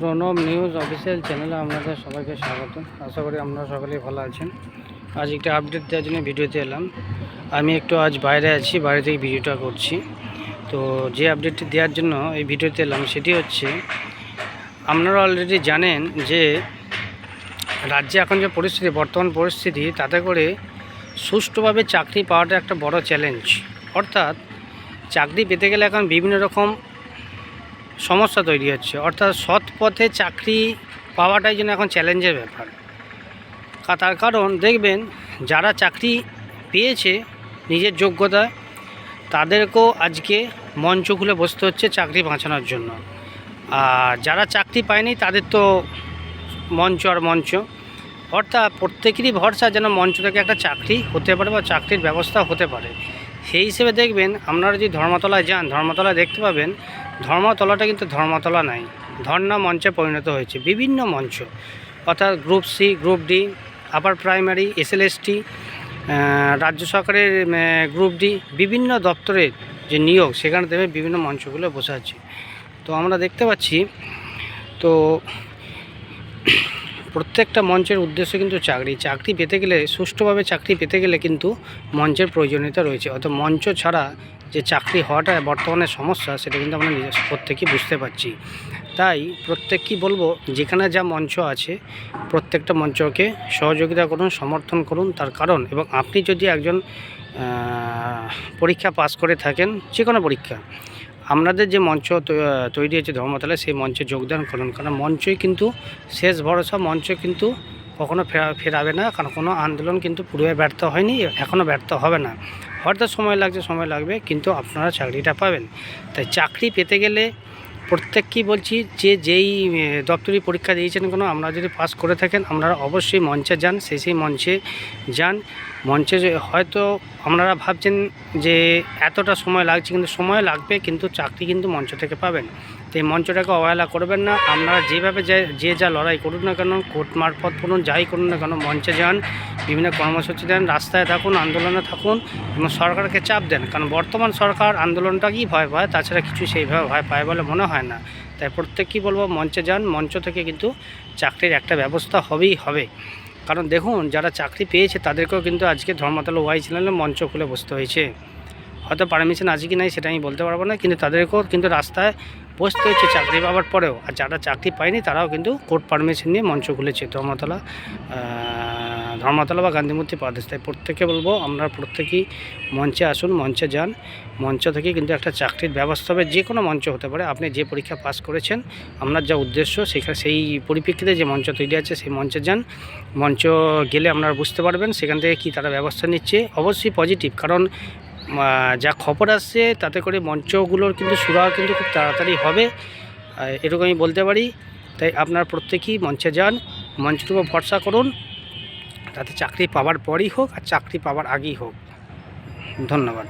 Pranab news official চ্যানেলে আপনাদের সবাইকে স্বাগত। আশা করি আপনারা সকলেই ভালো আছেন। আজ একটা আপডেট দেওয়ার জন্য ভিডিওতে এলাম। আমি একটু আজ বাইরে আছি, বাইরে থেকে ভিডিওটা করছি। তো যে আপডেটটি দেওয়ার জন্য এই ভিডিওতে এলাম সেটি হচ্ছে, আপনারা অলরেডি জানেন যে রাজ্যে এখন যে পরিস্থিতি, বর্তমান পরিস্থিতি, তাতে করে সুষ্ঠুভাবে চাকরি পাওয়াটা একটা বড় চ্যালেঞ্জ অর্থাৎ চাকরি পেতে গেলে এখন বিভিন্ন রকম সমস্যা তৈরি হচ্ছে। অর্থাৎ সৎ পথে চাকরি পাওয়াটাই যেন এখন চ্যালেঞ্জের ব্যাপার। তার কারণ দেখবেন, যারা চাকরি পেয়েছে নিজের যোগ্যতা, তাদেরকেও আজকে মঞ্চ খুলে বসতে হচ্ছে চাকরি বাঁচানোর জন্য। আর যারা চাকরি পায়নি, তাদের তো মঞ্চ আর মঞ্চ। অর্থাৎ প্রত্যেকেরই ভরসা যেন মঞ্চ থেকে একটা চাকরি হতে পারে বা চাকরির ব্যবস্থা হতে পারে। সেই হিসেবে দেখবেন আপনারা যদি ধর্মতলায় যান, ধর্মতলায় দেখতে পাবেন ধর্মতলাটা কিন্তু ধর্মতলা নাই, ধর্ণা মঞ্চে পরিণত হয়েছে, বিভিন্ন মঞ্চ। অর্থাৎ group C, group D, upper primary SLST রাজ্য সরকারের গ্রুপ ডি, বিভিন্ন দপ্তরের যে নিয়োগ, সেখানে দেবে বিভিন্ন মঞ্চগুলো বসে আছে। তো আমরা দেখতে পাচ্ছি, তো প্রত্যেকটা মঞ্চের উদ্দেশ্য কিন্তু চাকরি। চাকরি পেতে গেলে, সুষ্ঠুভাবে চাকরি পেতে গেলে কিন্তু মঞ্চের প্রয়োজনীয়তা রয়েছে। অর্থাৎ মঞ্চ ছাড়া যে চাকরি হওয়াটা বর্তমানে সমস্যা, সেটা কিন্তু আমরা নিজস্ব প্রত্যেকেই বুঝতে পারছি। তাই প্রত্যেককেই বলব, যেখানে যা মঞ্চ আছে, প্রত্যেকটা মঞ্চকে সহযোগিতা করুন, সমর্থন করুন তার কারণ। এবং আপনি যদি একজন পরীক্ষা পাস করে থাকেন যে কোনো পরীক্ষা আপনাদের যে মঞ্চ তৈরি হয়েছে ধর্মতলায়, সেই মঞ্চে যোগদান করুন। কারণ মঞ্চই কিন্তু শেষ ভরসা, মঞ্চ কিন্তু কখনো ফেরা, ফেরাবে না। কারণ কোনো আন্দোলন কিন্তু পূর্বে ব্যর্থ হয়নি, এখনও ব্যর্থ হবে না। হয়তো সময় লাগছে, সময় লাগবে, কিন্তু আপনারা চাকরিটা পাবেন। তাই চাকরি পেতে গেলে প্রত্যেককেই বলছি যে যেই দপ্তরি পরীক্ষা দিয়েছেন কোনো আপনারা যদি পাস করে থাকেন, আপনারা অবশ্যই মঞ্চে যান, সেই সেই মঞ্চে যান। মঞ্চে হয়তো আপনারা ভাবছেন যে এতটা সময় লাগছে, কিন্তু সময় লাগবে, কিন্তু চাকরি কিন্তু মঞ্চ থেকে পাবেন। তো এই মঞ্চটাকে অবহেলা করবেন না। আপনারা যেভাবে যে যে লড়াই করুন না কেন, কোর্ট মারফত করুন, যাই করুন না কেন, মঞ্চে যান, বিভিন্ন কর্মসূচি দেন, রাস্তায় থাকুন, আন্দোলনে থাকুন এবং সরকারকে চাপ দেন। কারণ বর্তমান সরকার আন্দোলনটাকেই ভয় পায়, তাছাড়া কিছু সেইভাবে ভয় পায় বলে মনে হয় না। তাই প্রত্যেককেই বলব, মঞ্চে যান, মঞ্চ থেকে কিন্তু চাকরির একটা ব্যবস্থা হবেই হবে। কারণ দেখুন, যারা চাকরি পেয়েছে, তাদেরকেও কিন্তু আজকে ধর্মতলা ওয়াই চ্যানেলে মঞ্চ খুলে বসতে হয়েছে। হয়তো পারমিশন আছে কি নাই, সেটা আমি বলতে পারব না, কিন্তু তাদেরকেও কিন্তু রাস্তায় বসতে হচ্ছে চাকরি পাওয়ার পরেও, আর যারা চাকরি পায়নি তারাও কিন্তু কোর্ট পারমিশন নিয়ে মঞ্চ খুলেছে। ধর্মতলা ধর্মতলা বা গান্ধীমূর্তি প্রদেশ। তাই প্রত্যেকে বলব, আমরা প্রত্যেকেই মঞ্চে আসুন, মঞ্চে যান। মঞ্চ থেকে কিন্তু একটা চাকরির ব্যবস্থা হবে, যে কোনো মঞ্চ হতে পারে। আপনি যে পরীক্ষা পাস করেছেন, আপনার যা উদ্দেশ্য, সেখানে সেই পরিপ্রেক্ষিতে যে মঞ্চ তৈরি আছে, সেই মঞ্চে যান। মঞ্চ গেলে আপনারা বুঝতে পারবেন সেখান থেকে কি তারা ব্যবস্থা নিচ্ছে। অবশ্যই পজিটিভ কারণ যা খবর আসছে, তাতে করে মঞ্চগুলোর কিন্তু সুরাহা কিন্তু খুব তাড়াতাড়ি হবে। এরকম আমি বলতে পারি। তাই আপনার প্রত্যেকেই মঞ্চে যান, মঞ্চটুকু ভরসা করুন। তাতে চাকরি পাওয়ার পরই হোক আর চাকরি পাওয়ার আগেই হোক। ধন্যবাদ।